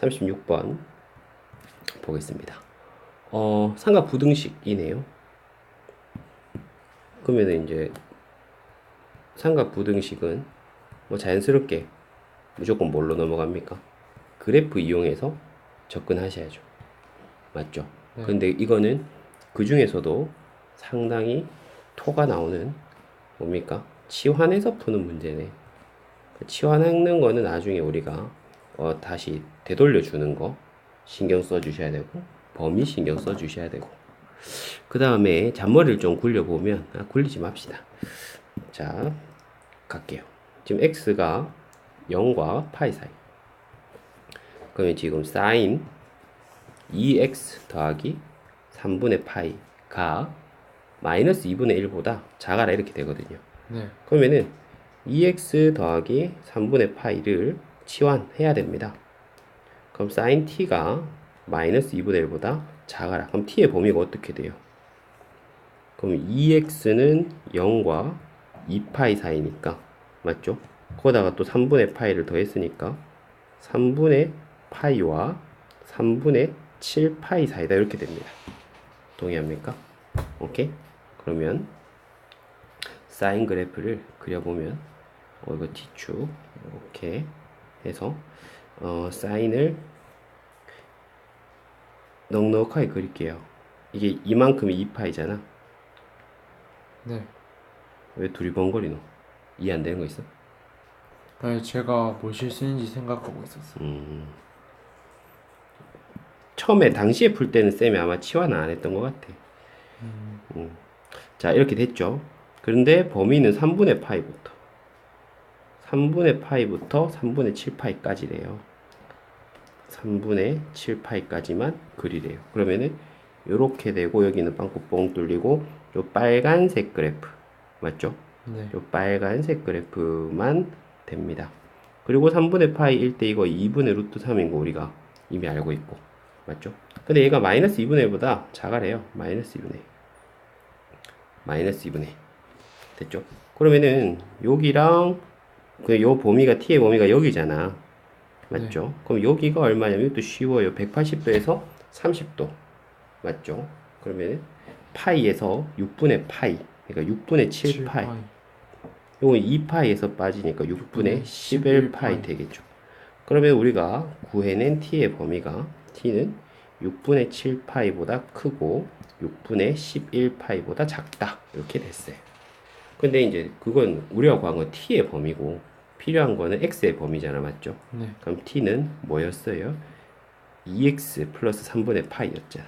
36번 보겠습니다. 어, 삼각 부등식이네요. 그러면 이제 삼각 부등식은 뭐 자연스럽게 무조건 뭘로 넘어갑니까? 그래프 이용해서 접근하셔야죠. 맞죠? 네. 근데 이거는 그 중에서도 상당히 토가 나오는 뭡니까? 치환해서 푸는 문제네. 그 치환하는 거는 나중에 우리가 어, 다시 되돌려 주는 거 신경 써 주셔야 되고 범위 신경 써 주셔야 되고 그 다음에 잔머리를 좀 굴려 보면 아, 굴리지 맙시다. 자 갈게요. 지금 x가 0과 파이 사이. 그러면 지금 사인 2x 더하기 3분의 파이가 마이너스 2분의 1보다 작아라 이렇게 되거든요. 네. 그러면은 2x 더하기 3분의 파이를 치환해야 됩니다. 그럼 sin t가 마이너스 2분의 1보다 작아라. 그럼 t의 범위가 어떻게 돼요? 그럼 2x는 0과 2파이 사이니까 맞죠? 거기다가 또 3분의 파이를 더했으니까 3분의 파이와 3분의 7파이 사이다 이렇게 됩니다. 동의합니까? 오케이? 그러면 사인 그래프를 그려보면 어, 이거 T축 이렇게 해서 어, 사인을 넉넉하게 그릴게요. 이게 이만큼이 2파이잖아. 네. 왜 둘이 번거리노? 이해 안 되는 거 있어? 아니 제가 뭘 실수인지 생각하고 있었어요. 음. 처음에 당시에 풀 때는 쌤이 아마 치환을 안 했던 것 같아. 음. 자 이렇게 됐죠. 그런데 범위는 3분의 파이부터 3분의 파이부터 3분의 7파이까지래요. 3분의 7파이까지만 그리래요. 그러면은 요렇게 되고 여기는 빵꾸 뻥 뚫리고 요 빨간색 그래프 맞죠? 네. 요 빨간색 그래프만 됩니다. 그리고 3분의 파이 1대 이거 2분의 루트 3인 거 우리가 이미 알고 있고 맞죠? 근데 얘가 마이너스 2분의 1보다 작아래요. 마이너스 2분의 1. 마이너스 2분의 1. 됐죠? 그러면은 여기랑 그 요 범위가 t의 범위가 여기잖아. 맞죠? 그럼 여기가 얼마냐면 이것도 쉬워요. 180도에서 30도. 맞죠? 그러면 파이에서 6분의 파이. 그러니까 6분의 7 파이. 요거 2파이에서 빠지니까 6분의 11파이 11파이. 되겠죠. 그러면 우리가 구해낸 t의 범위가 t는 6분의 7파이보다 크고 6분의 11파이보다 작다. 이렇게 됐어요. 근데 이제 그건 우리가 구한 건 t의 범위고 필요한 거는 x의 범위잖아. 맞죠? 네. 그럼 t는 뭐였어요? 2x 플러스 3분의 파이였잖아.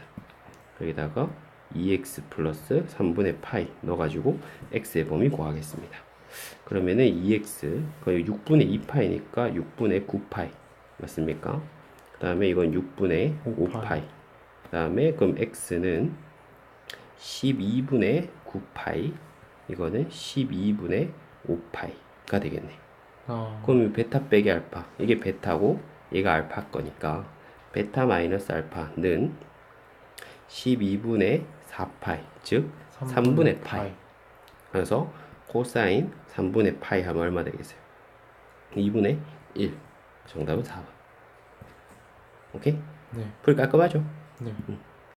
여기다가 2x 플러스 3분의 파이 넣어가지고 x의 범위 구하겠습니다. 그러면은 2x 거의 6분의 2파이니까 6분의 9파이 맞습니까? 그 다음에 이건 6분의 5파이. 5파이. 그 다음에 그럼 x는 12분의 9파이. 이거는 12분의 5파이가 되겠네. 아. 그럼 베타 빼기 알파 이게 베타고 얘가 알파 거니까 베타 마이너스 알파는 12분의 4파이 즉 3분의 파이 그래서 코사인 3분의 파이 하면 얼마 되겠어요? 2분의 1 정답은 4번 오케이? 네. 풀 깔끔하죠? 네.